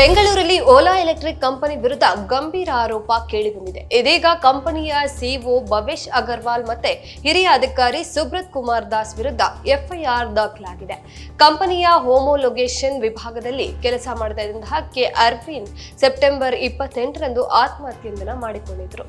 ಬೆಂಗಳೂರಲ್ಲಿ Ola electric company ವಿರುದ್ಧ ಗಂಭೀರ ಆರೋಪ ಕೇಳಿಬಂದಿದೆ. ಇದೀಗ ಕಂಪನಿಯ ಸಿಇಒ ಭವೇಶ್ ಅಗರ್ವಾಲ್ ಮತ್ತೆ ಹಿರಿಯ ಅಧಿಕಾರಿ ಸುಬ್ರತ್ ಕುಮಾರ್ ದಾಸ್ ವಿರುದ್ಧ ಎಫ್ಐಆರ್ ದಾಖಲಾಗಿದೆ. ಕಂಪನಿಯ ಹೋಮೋಲೊಗೇಷನ್ ವಿಭಾಗದಲ್ಲಿ ಕೆಲಸ ಮಾಡ್ತಾ ಇದ್ದಂತಹ ಕೆ. ಅರ್ವಿನ್ ಸೆಪ್ಟೆಂಬರ್ ಇಪ್ಪತ್ತೆಂಟರಂದು ಆತ್ಮಹತ್ಯೆಯನ್ನ ಮಾಡಿಕೊಂಡಿದ್ರು.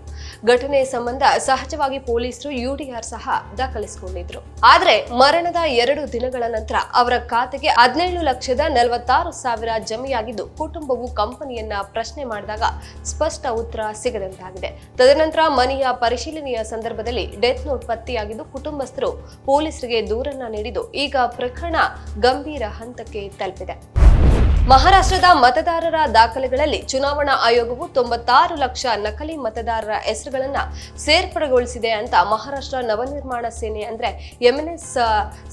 ಘಟನೆ ಸಂಬಂಧ ಸಹಜವಾಗಿ ಪೊಲೀಸರು ಯುಡಿಆರ್ ಸಹ ದಾಖಲಿಸಿಕೊಂಡಿದ್ರು. ಆದರೆ ಮರಣದ ಎರಡು ದಿನಗಳ ನಂತರ ಅವರ ಖಾತೆಗೆ ಹದಿನೇಳು ಲಕ್ಷದ ನಲವತ್ತಾರು ಸಾವಿರ ಜಮೆಯಾಗಿದ್ದು ಕುಟುಂಬವು ಕಂಪನಿಯನ್ನ ಪ್ರಶ್ನೆ ಮಾಡಿದಾಗ ಸ್ಪಷ್ಟ ಉತ್ತರ ಸಿಗದಂತಾಗಿದೆ. ತದನಂತರ ಮನೆಯ ಪರಿಶೀಲನೆಯ ಸಂದರ್ಭದಲ್ಲಿ ಡೆತ್ ನೋಟ್ ಪತ್ತೆಯಾಗಿದ್ದು ಕುಟುಂಬಸ್ಥರು ಪೊಲೀಸರಿಗೆ ದೂರನ್ನ ನೀಡಿದ್ದು ಈಗ ಪ್ರಕರಣ ಗಂಭೀರ ಹಂತಕ್ಕೆ ತಲುಪಿದೆ. ಮಹಾರಾಷ್ಟ್ರದ ಮತದಾರರ ದಾಖಲೆಗಳಲ್ಲಿ ಚುನಾವಣಾ ಆಯೋಗವು ತೊಂಬತ್ತಾರು ಲಕ್ಷ ನಕಲಿ ಮತದಾರರ ಹೆಸರುಗಳನ್ನ ಸೇರ್ಪಡೆಗೊಳಿಸಿದೆ ಅಂತ ಮಹಾರಾಷ್ಟ್ರ ನವನಿರ್ಮಾಣ ಸೇನೆ ಅಂದ್ರೆ ಎಂಎನ್ಎಸ್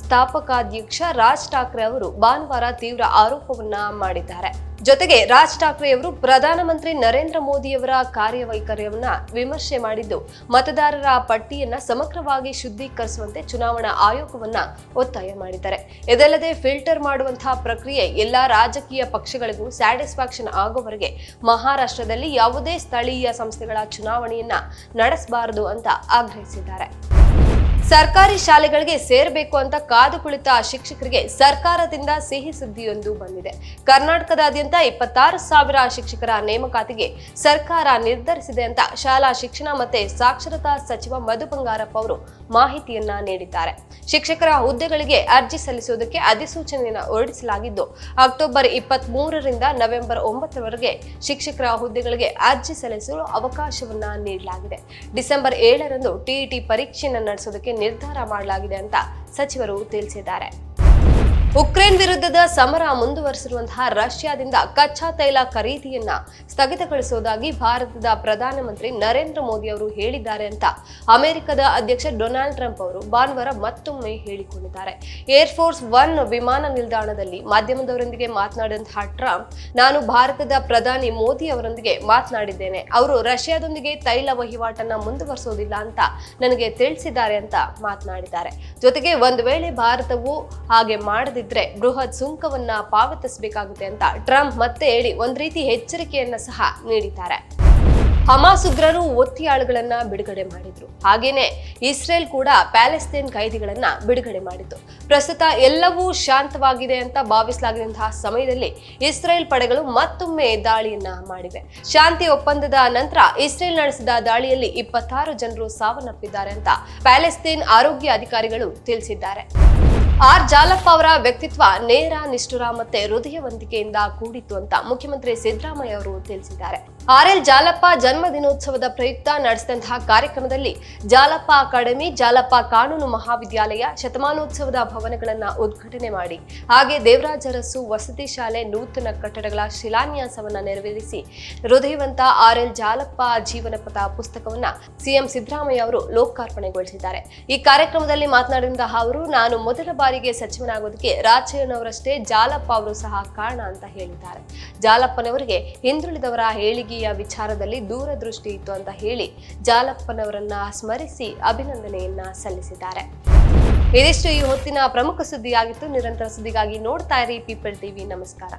ಸ್ಥಾಪಕಾಧ್ಯಕ್ಷ ರಾಜ್ ಠಾಕ್ರೆ ಅವರು ಭಾನುವಾರ ತೀವ್ರ ಆರೋಪವನ್ನ ಮಾಡಿದ್ದಾರೆ. ಜೊತೆಗೆ ರಾಜ್ ಠಾಕ್ರೆಯವರು ಪ್ರಧಾನಮಂತ್ರಿ ನರೇಂದ್ರ ಮೋದಿಯವರ ಕಾರ್ಯವೈಖರ್ಯವನ್ನ ವಿಮರ್ಶೆ ಮಾಡಿದ್ದು, ಮತದಾರರ ಪಟ್ಟಿಯನ್ನ ಸಮಗ್ರವಾಗಿ ಶುದ್ಧೀಕರಿಸುವಂತೆ ಚುನಾವಣಾ ಆಯೋಗವನ್ನ ಒತ್ತಾಯ ಮಾಡಿದ್ದಾರೆ. ಇದಲ್ಲದೆ ಫಿಲ್ಟರ್ ಮಾಡುವಂತಹ ಪ್ರಕ್ರಿಯೆ ಎಲ್ಲಾ ರಾಜಕೀಯ ಪಕ್ಷಗಳಿಗೂ ಸ್ಯಾಟಿಸ್ಫ್ಯಾಕ್ಷನ್ ಆಗೋವರೆಗೆ ಮಹಾರಾಷ್ಟ್ರದಲ್ಲಿ ಯಾವುದೇ ಸ್ಥಳೀಯ ಸಂಸ್ಥೆಗಳ ಚುನಾವಣೆಯನ್ನ ನಡೆಸಬಾರದು ಅಂತ ಆಗ್ರಹಿಸಿದ್ದಾರೆ. ಸರ್ಕಾರಿ ಶಾಲೆಗಳಿಗೆ ಸೇರಬೇಕು ಅಂತ ಕಾದು ಕುಳಿತ ಶಿಕ್ಷಕರಿಗೆ ಸರ್ಕಾರದಿಂದ ಸಿಹಿ ಸುದ್ದಿಯೊಂದು ಬಂದಿದೆ. ಕರ್ನಾಟಕದಾದ್ಯಂತ ಇಪ್ಪತ್ತಾರು ಸಾವಿರ ಶಿಕ್ಷಕರ ನೇಮಕಾತಿಗೆ ಸರ್ಕಾರ ನಿರ್ಧರಿಸಿದೆ ಅಂತ ಶಾಲಾ ಶಿಕ್ಷಣ ಮತ್ತೆ ಸಾಕ್ಷರತಾ ಸಚಿವ ಮಧು ಬಂಗಾರಪ್ಪ ಅವರು ಮಾಹಿತಿಯನ್ನ ನೀಡಿದ್ದಾರೆ. ಶಿಕ್ಷಕರ ಹುದ್ದೆಗಳಿಗೆ ಅರ್ಜಿ ಸಲ್ಲಿಸುವುದಕ್ಕೆ ಅಧಿಸೂಚನೆಯನ್ನು ಹೊರಡಿಸಲಾಗಿದ್ದು, ಅಕ್ಟೋಬರ್ ಇಪ್ಪತ್ತ್ ಮೂರರಿಂದ ನವೆಂಬರ್ ಒಂಬತ್ತರವರೆಗೆ ಶಿಕ್ಷಕರ ಹುದ್ದೆಗಳಿಗೆ ಅರ್ಜಿ ಸಲ್ಲಿಸಲು ಅವಕಾಶವನ್ನ ನೀಡಲಾಗಿದೆ. ಡಿಸೆಂಬರ್ ಏಳರಂದು ಟಿಇಟಿ ಪರೀಕ್ಷೆಯನ್ನು ನಡೆಸೋದಕ್ಕೆ ನಿರ್ಧಾರ ಮಾಡಲಾಗಿದೆ ಅಂತ ಸಚಿವರು ತಿಳಿಸಿದ್ದಾರೆ. ಉಕ್ರೇನ್ ವಿರುದ್ಧದ ಸಮರ ಮುಂದುವರೆಸಿರುವಂತಹ ರಷ್ಯಾದಿಂದ ಕಚ್ಚಾ ತೈಲ ಖರೀದಿಯನ್ನ ಸ್ಥಗಿತಗೊಳಿಸುವುದಾಗಿ ಭಾರತದ ಪ್ರಧಾನಮಂತ್ರಿ ನರೇಂದ್ರ ಮೋದಿ ಅವರು ಹೇಳಿದ್ದಾರೆ ಅಂತ ಅಮೆರಿಕದ ಅಧ್ಯಕ್ಷ ಡೊನಾಲ್ಡ್ ಟ್ರಂಪ್ ಅವರು ಭಾನುವಾರ ಮತ್ತೊಮ್ಮೆ ಹೇಳಿಕೊಂಡಿದ್ದಾರೆ. ಏರ್ಫೋರ್ಸ್ ಒನ್ ವಿಮಾನ ನಿಲ್ದಾಣದಲ್ಲಿ ಮಾಧ್ಯಮದವರೊಂದಿಗೆ ಮಾತನಾಡಿದಂತಹ ಟ್ರಂಪ್, ನಾನು ಭಾರತದ ಪ್ರಧಾನಿ ಮೋದಿ ಅವರೊಂದಿಗೆ ಮಾತನಾಡಿದ್ದೇನೆ. ಅವರು ರಷ್ಯಾದೊಂದಿಗೆ ತೈಲ ವಹಿವಾಟನ್ನ ಮುಂದುವರಿಸೋದಿಲ್ಲ ಅಂತ ನನಗೆ ತಿಳಿಸಿದ್ದಾರೆ ಅಂತ ಮಾತನಾಡಿದ್ದಾರೆ. ಜೊತೆಗೆ ಒಂದು ವೇಳೆ ಭಾರತವು ಹಾಗೆ ಮಾಡದಿದ್ರೆ ಬೃಹತ್ ಸುಂಕವನ್ನ ಪಾವತಿಸಬೇಕಾಗುತ್ತೆ ಅಂತ ಟ್ರಂಪ್ ಮತ್ತೆ ಹೇಳಿ, ಒಂದ್ ರೀತಿ ಎಚ್ಚರಿಕೆಯನ್ನ ಸಹ ನೀಡಿದ್ದಾರೆ. ಹಮಾಸ್ ಉಗ್ರರು ಒತ್ತಿಯಾಳುಗಳನ್ನ ಬಿಡುಗಡೆ ಮಾಡಿದ್ರು. ಹಾಗೇನೆ ಇಸ್ರೇಲ್ ಕೂಡ ಪ್ಯಾಲೆಸ್ತೇನ್ ಕೈದಿಗಳನ್ನ ಬಿಡುಗಡೆ ಮಾಡಿತು ಪ್ರಸ್ತುತ ಎಲ್ಲವೂ ಶಾಂತವಾಗಿದೆ ಅಂತ ಭಾವಿಸಲಾಗಿರುವಂತಹ ಸಮಯದಲ್ಲಿ ಇಸ್ರೇಲ್ ಪಡೆಗಳು ಮತ್ತೊಮ್ಮೆ ದಾಳಿಯನ್ನ ಮಾಡಿವೆ. ಶಾಂತಿ ಒಪ್ಪಂದದ ನಂತರ ಇಸ್ರೇಲ್ ನಡೆಸಿದ ದಾಳಿಯಲ್ಲಿ ಇಪ್ಪತ್ತಾರು ಜನರು ಸಾವನ್ನಪ್ಪಿದ್ದಾರೆ ಅಂತ ಪ್ಯಾಲೆಸ್ತೇನ್ ಆರೋಗ್ಯ ಅಧಿಕಾರಿಗಳು ತಿಳಿಸಿದ್ದಾರೆ. ಆರ್ ಜಾಲಪ್ಪ ಅವರ ವ್ಯಕ್ತಿತ್ವ ನೇರ ನಿಷ್ಠುರ ಮತ್ತೆ ಹೃದಯವಂತಿಕೆಯಿಂದ ಕೂಡಿತ್ತು ಅಂತ ಮುಖ್ಯಮಂತ್ರಿ ಸಿದ್ದರಾಮಯ್ಯ ಅವರು ತಿಳಿಸಿದ್ದಾರೆ. ಆರ್ ಎಲ್ ಜಾಲಪ್ಪ ಜನ್ಮ ದಿನೋತ್ಸವದ ಪ್ರಯುಕ್ತ ನಡೆಸಿದಂತಹ ಕಾರ್ಯಕ್ರಮದಲ್ಲಿ ಜಾಲಪ್ಪ ಅಕಾಡೆಮಿ, ಜಾಲಪ್ಪ ಕಾನೂನು ಮಹಾವಿದ್ಯಾಲಯ ಶತಮಾನೋತ್ಸವದ ಭವನಗಳನ್ನ ಉದ್ಘಾಟನೆ ಮಾಡಿ. ಹಾಗೆ ದೇವರಾಜ ಅರಸು ವಸತಿ ಶಾಲೆ ನೂತನ ಕಟ್ಟಡಗಳ ಶಿಲಾನ್ಯಾಸವನ್ನ ನೆರವೇರಿಸಿ ಹೃದಯವಂತ ಆರ್ ಎಲ್ ಜಾಲಪ್ಪ ಜೀವನ ಪಥ ಪುಸ್ತಕವನ್ನ ಸಿಎಂ ಸಿದ್ದರಾಮಯ್ಯ ಅವರು ಲೋಕಾರ್ಪಣೆಗೊಳಿಸಿದ್ದಾರೆ. ಈ ಕಾರ್ಯಕ್ರಮದಲ್ಲಿ ಮಾತನಾಡಿದಂತಹ ಅವರು, ನಾನು ಮೊದಲ ಬಾರಿಗೆ ಸಚಿವನಾಗೋದಕ್ಕೆ ರಾಜಯ್ಯನವರಷ್ಟೇ ಜಾಲಪ್ಪ ಅವರು ಸಹ ಕಾರಣ ಅಂತ ಹೇಳಿದ್ದಾರೆ. ಜಾಲಪ್ಪನವರಿಗೆ ಹಿಂದುಳಿದವರ ಏಳಿಗೆಯ ವಿಚಾರದಲ್ಲಿ ದೂರದೃಷ್ಟಿ ಇತ್ತು ಅಂತ ಹೇಳಿ ಜಾಲಪ್ಪನವರನ್ನ ಸ್ಮರಿಸಿ ಅಭಿನಂದನೆಯನ್ನ ಸಲ್ಲಿಸಿದ್ದಾರೆ. ಇದಿಷ್ಟು ಈ ಹೊತ್ತಿನ ಪ್ರಮುಖ ಸುದ್ದಿಯಾಗಿತ್ತು. ನಿರಂತರ ಸುದ್ದಿಗಾಗಿ ನೋಡ್ತಾ ಇರಿ ಪೀಪಲ್ ಟಿವಿ ನಮಸ್ಕಾರ.